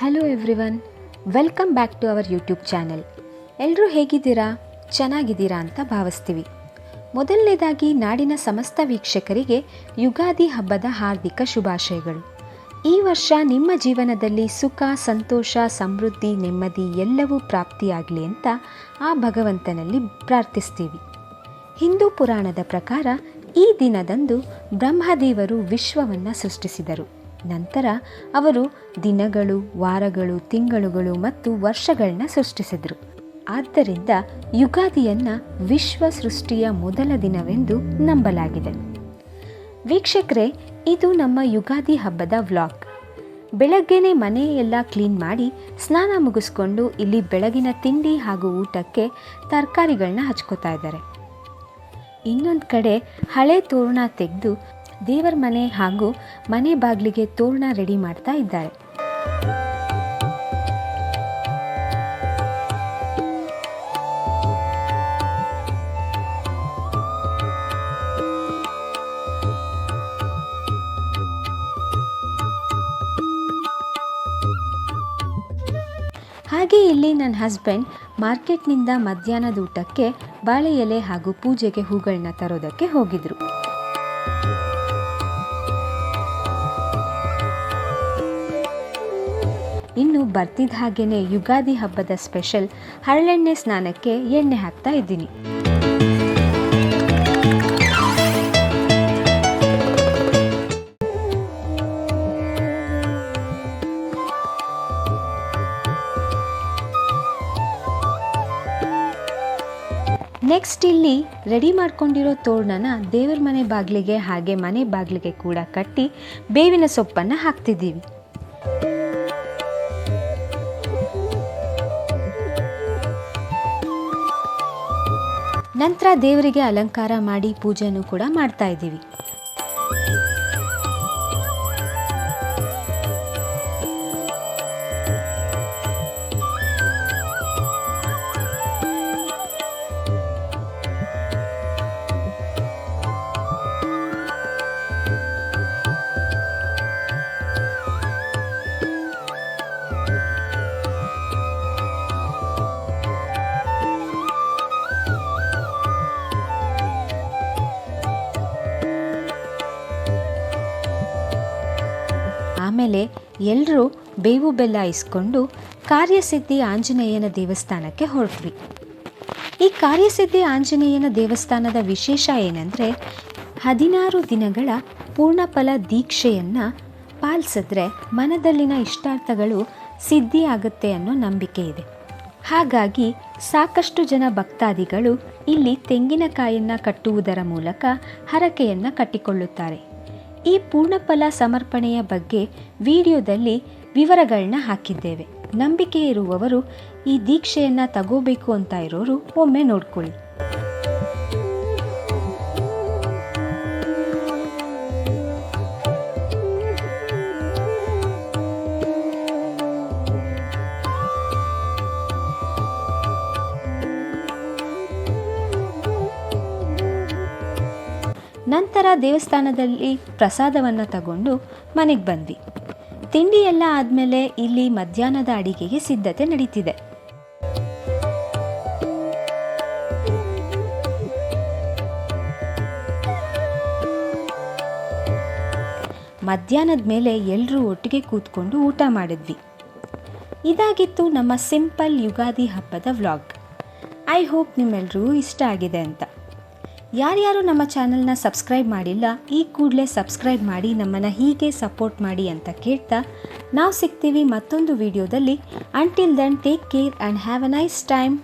Hello everyone welcome back to our YouTube channel ಎಲ್ಲರೂ ಹೇಗಿದ್ದೀರಾ? ಚೆನ್ನಾಗಿದ್ದೀರಾ ಅಂತ ಭಾವಿಸ್ತೀವಿ. ಮೊದಲನೇದಾಗಿ ನಾಡಿನ ಸಮಸ್ತ ವೀಕ್ಷಕರಿಗೆ ಯುಗಾದಿ ಹಬ್ಬದ ಹಾರ್ದಿಕ ಶುಭಾಶಯಗಳು. ಈ ವರ್ಷ ನಿಮ್ಮ ಜೀವನದಲ್ಲಿ ಸುಖ, ಸಂತೋಷ, ಸಮೃದ್ಧಿ, ನೆಮ್ಮದಿ ಎಲ್ಲವೂ ಪ್ರಾಪ್ತಿಯಾಗಲಿ ಅಂತ ಆ ಭಗವಂತನಲ್ಲಿ ಪ್ರಾರ್ಥಿಸ್ತೀವಿ. ಹಿಂದೂ ಪುರಾಣದ ಪ್ರಕಾರ ಈ ದಿನದಂದು ಬ್ರಹ್ಮದೇವರು ವಿಶ್ವವನ್ನು ಸೃಷ್ಟಿಸಿದರು. ನಂತರ ಅವರು ದಿನಗಳು, ವಾರಗಳು, ತಿಂಗಳುಗಳು ಮತ್ತು ವರ್ಷಗಳನ್ನ ಸೃಷ್ಟಿಸಿದರು. ಆದ್ದರಿಂದ ಯುಗಾದಿಯನ್ನು ವಿಶ್ವ ಸೃಷ್ಟಿಯ ಮೊದಲ ದಿನವೆಂದು ನಂಬಲಾಗಿದೆ. ವೀಕ್ಷಕರೇ, ಇದು ನಮ್ಮ ಯುಗಾದಿ ಹಬ್ಬದ ವ್ಲಾಗ್. ಬೆಳಗ್ಗೆನೆ ಮನೆಯೆಲ್ಲ ಕ್ಲೀನ್ ಮಾಡಿ ಸ್ನಾನ ಮುಗಿಸ್ಕೊಂಡು ಇಲ್ಲಿ ಬೆಳಗಿನ ತಿಂಡಿ ಹಾಗೂ ಊಟಕ್ಕೆ ತರಕಾರಿಗಳನ್ನ ಹಚ್ಕೋತಾ ಇದ್ದಾರೆ. ಇನ್ನೊಂದು ಕಡೆ ಹಳೆ ತೋರಣ ತೆಗೆದು ದೇವರ ಮನೆ ಹಾಗೂ ಮನೆ ಬಾಗಿಲಿಗೆ ತೋರಣ ರೆಡಿ ಮಾಡ್ತಾ ಇದ್ದಾರೆ. ಹಾಗೆ ಇಲ್ಲಿ ನನ್ನ ಹಸ್ಬೆಂಡ್ ಮಾರ್ಕೆಟ್ನಿಂದ ಮಧ್ಯಾಹ್ನದ ಊಟಕ್ಕೆ ಬಾಳೆ ಎಲೆ ಹಾಗೂ ಪೂಜೆಗೆ ಹೂಗಳನ್ನ ತರೋದಕ್ಕೆ ಹೋಗಿದ್ರು. ಇನ್ನು ಬರ್ತಿದ್ದ ಹಾಗೇನೆ ಯುಗಾದಿ ಹಬ್ಬದ ಸ್ಪೆಷಲ್ ಹರಳೆಣ್ಣೆ ಸ್ನಾನಕ್ಕೆ ಎಣ್ಣೆ ಹಾಕ್ತಾ ಇದ್ದೀನಿ. ನೆಕ್ಸ್ಟ್ ಇಲ್ಲಿ ರೆಡಿ ಮಾಡ್ಕೊಂಡಿರೋ ತೋರಣನ ದೇವರ ಮನೆ ಬಾಗಿಲಿಗೆ ಹಾಗೆ ಮನೆ ಬಾಗಿಲಿಗೆ ಕೂಡ ಕಟ್ಟಿ ಬೇವಿನ ಸೊಪ್ಪನ್ನು ಹಾಕ್ತಿದ್ದೀವಿ. ನಂತರ ದೇವರಿಗೆ ಅಲಂಕಾರ ಮಾಡಿ ಪೂಜೆಯನ್ನು ಕೂಡ ಮಾಡ್ತಾ ಇದ್ದೀವಿ. ಆಮೇಲೆ ಎಲ್ಲರೂ ಬೇವು ಬೆಲ್ಲ ಇಸ್ಕೊಂಡು ಕಾರ್ಯಸಿದ್ಧಿ ಆಂಜನೇಯನ ದೇವಸ್ಥಾನಕ್ಕೆ ಹೊರಟ್ವಿ. ಈ ಕಾರ್ಯಸಿದ್ಧಿ ಆಂಜನೇಯನ ದೇವಸ್ಥಾನದ ವಿಶೇಷ ಏನಂದರೆ ಹದಿನಾರು ದಿನಗಳ ಪೂರ್ಣಫಲ ದೀಕ್ಷೆಯನ್ನು ಪಾಲಿಸಿದ್ರೆ ಮನದಲ್ಲಿನ ಇಷ್ಟಾರ್ಥಗಳು ಸಿದ್ಧಿಯಾಗುತ್ತೆ ಅನ್ನೋ ನಂಬಿಕೆ ಇದೆ. ಹಾಗಾಗಿ ಸಾಕಷ್ಟು ಜನ ಭಕ್ತಾದಿಗಳು ಇಲ್ಲಿ ತೆಂಗಿನಕಾಯಿಯನ್ನು ಕಟ್ಟುವುದರ ಮೂಲಕ ಹರಕೆಯನ್ನು ಕಟ್ಟಿಕೊಳ್ಳುತ್ತಾರೆ. ಈ ಪೂರ್ಣಫಲ ಸಮರ್ಪಣೆಯ ಬಗ್ಗೆ ವಿಡಿಯೋದಲ್ಲಿ ವಿವರಗಳನ್ನ ಹಾಕಿದ್ದೇವೆ. ನಂಬಿಕೆ ಇರುವವರು ಈ ದೀಕ್ಷೆಯನ್ನು ತಗೋಬೇಕು ಅಂತ ಇರೋರು ಒಮ್ಮೆ ನೋಡ್ಕೊಳ್ಳಿ. ನಂತರ ದೇವಸ್ಥಾನದಲ್ಲಿ ಪ್ರಸಾದವನ್ನು ತಗೊಂಡು ಮನೆಗೆ ಬಂದ್ವಿ. ತಿಂಡಿ ಎಲ್ಲ ಆದಮೇಲೆ ಇಲ್ಲಿ ಮಧ್ಯಾಹ್ನದ ಅಡಿಗೆಗೆ ಸಿದ್ಧತೆ ನಡೀತಿದೆ. ಮಧ್ಯಾಹ್ನದ ಮೇಲೆ ಎಲ್ಲರೂ ಒಟ್ಟಿಗೆ ಕೂತ್ಕೊಂಡು ಊಟ ಮಾಡಿದ್ವಿ. ಇದಾಗಿತ್ತು ನಮ್ಮ ಸಿಂಪಲ್ ಯುಗಾದಿ ಹಬ್ಬದ ವ್ಲಾಗ್. ಐ ಹೋಪ್ ನಿಮ್ಮೆಲ್ಲರಿಗೂ ಇಷ್ಟ ಆಗಿದೆ ಅಂತ. ಯಾರ್ಯಾರು ನಮ್ಮ ಚಾನಲ್ನ ಸಬ್ಸ್ಕ್ರೈಬ್ ಮಾಡಿಲ್ಲ, ಈ ಕೂಡಲೇ ಸಬ್ಸ್ಕ್ರೈಬ್ ಮಾಡಿ ನಮ್ಮನ್ನು ಹೀಗೆ ಸಪೋರ್ಟ್ ಮಾಡಿ ಅಂತ ಕೇಳ್ತಾ ನಾವು ಸಿಗ್ತೀವಿ ಮತ್ತೊಂದು ವಿಡಿಯೋದಲ್ಲಿ. Until then take care and have a nice time